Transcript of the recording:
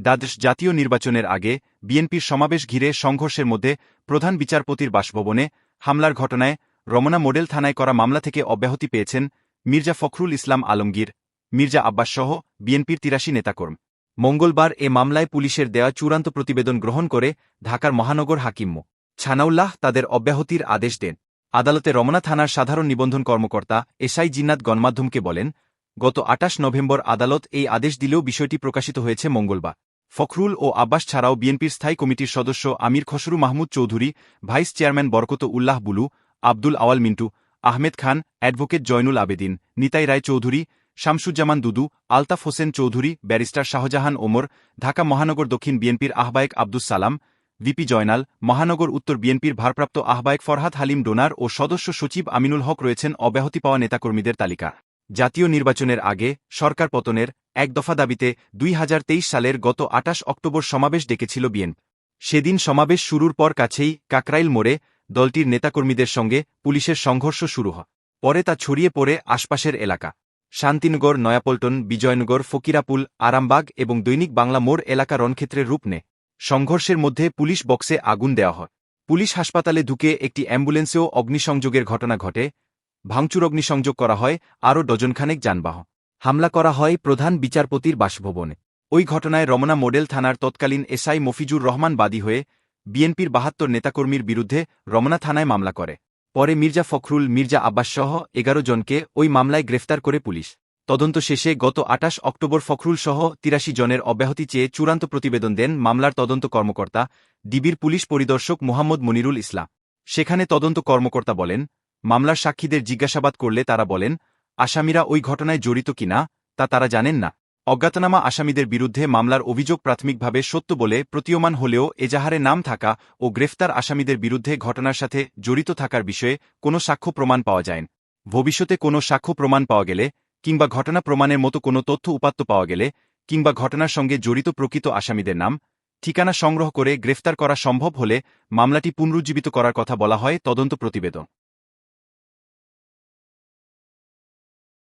দ্বাদশ জাতীয় নির্বাচনের আগে বিএনপির সমাবেশ ঘিরে সংঘর্ষের মধ্যে প্রধান বিচারপতির বাসভবনে হামলার ঘটনায় রমনা মডেল থানায় করা মামলা থেকে অব্যাহতি পেয়েছেন মির্জা ফখরুল ইসলাম আলমগীর, মির্জা আব্বাস সহ বিএনপির তিরাশি নেতাকর্ম। মঙ্গলবার এ মামলায় পুলিশের দেয়া চূড়ান্ত প্রতিবেদন গ্রহণ করে ঢাকার মহানগর হাকিম মো। ছানাউল্লাহ তাদের অব্যাহতির আদেশ দেন। আদালতে রমনা থানার সাধারণ নিবন্ধন কর্মকর্তা এসআই জিন্নাত গণমাধ্যমকে বলেন, গত আটাশ নভেম্বর আদালত এই আদেশ দিলেও বিষয়টি প্রকাশিত হয়েছে মঙ্গলবার। ফখরুল ও আব্বাস ছাড়াও বিএনপির স্থায়ী কমিটির সদস্য Amir Khasru Mahmud Chowdhury, vice chairman Barkat Ullah Bulu, Abdul Awal Mintu, Ahmed Khan, advocate Joynul Abedin, Nitai Roy Chowdhury, Shamsuzzaman Dudu, Altaf Hossain Chowdhury, barrister Shahjahan Omar, Dhaka মহানগর দক্ষিণ বিএনপির আহ্বায়ক আব্দুস সালাম, ভিপি জয়নাল, মহানগর উত্তর বিএনপির ভারপ্রাপ্ত আহ্বায়ক ফরহাদ হালিম ডোনার ও সদস্য সচিব আমিনুল হক রয়েছেন অব্যাহতি পাওয়া নেতাকর্মীদের তালিকা। জাতীয় নির্বাচনের আগে সরকার পতনের এক দফা দাবিতে দুই হাজার তেইশ সালের গত আটাশ অক্টোবর সমাবেশ ডেকেছিল বিএন সেদিন সমাবেশ শুরুর পর কাছেই কাকরাইল মোড়ে দলটির নেতাকর্মীদের সঙ্গে পুলিশের সংঘর্ষ শুরু হয়। পরে তা ছড়িয়ে পড়ে আশপাশের এলাকা। শান্তিনগর, নয়াপল্টন, বিজয়নগর, ফকিরাপুল, আরামবাগ এবং দৈনিক বাংলা মোড় এলাকা রণক্ষেত্রের রূপ নেয় সংঘর্ষের মধ্যে পুলিশ বক্সে আগুন দেওয়া হয়। পুলিশ হাসপাতালে ঢুকে একটি অ্যাম্বুলেন্সেও অগ্নিসংযোগের ঘটনা ঘটে। ভাঙচুর অগ্নিসংযোগ করা হয় আরও ডজনখানেক যানবাহন। হামলা করা হয় প্রধান বিচারপতির বাসভবনে। ওই ঘটনায় রমনা মডেল থানার তৎকালীন এসআই মফিজুর রহমান বাদী হয়ে বিএনপির বাহাত্তর নেতাকর্মীর বিরুদ্ধে রমনা থানায় মামলা করে। পরে মির্জা ফখরুল, মির্জা আব্বাস সহ এগারো জনকে ওই মামলায় গ্রেফতার করে পুলিশ। তদন্ত শেষে গত আটাশ অক্টোবর ফখরুল সহ তিরাশি জনের অব্যাহতি চেয়ে চূড়ান্ত প্রতিবেদন দেন মামলার তদন্ত কর্মকর্তা, ডিবির পুলিশ পরিদর্শক মোহাম্মদ মনিরুল ইসলাম। সেখানে তদন্ত কর্মকর্তা বলেন মামলার সাক্ষীদের জিজ্ঞাসাবাদ করলে তারা বলেন, আসামিরা ওই ঘটনায় জড়িত কিনা, তা তারা জানেন না। অজ্ঞাতনামা আসামিদের বিরুদ্ধে মামলার অভিযোগ প্রাথমিকভাবে সত্য বলে প্রতীয়মান হলেও এজাহারে নাম থাকা ও গ্রেফতার আসামিদের বিরুদ্ধে ঘটনার সাথে জড়িত থাকার বিষয়ে কোনো সাক্ষ্য প্রমাণ পাওয়া যায় ভবিষ্যতে কোনো সাক্ষ্য প্রমাণ পাওয়া গেলে, কিংবা ঘটনা প্রমাণের মতো কোনো তথ্য উপাত্ত পাওয়া গেলে, কিংবা ঘটনার সঙ্গে জড়িত প্রকৃত আসামিদের নাম, ঠিকানা সংগ্রহ করে গ্রেফতার করা সম্ভব হলে মামলাটি পুনরুজ্জীবিত করার কথা বলা হয় তদন্ত প্রতিবেদন।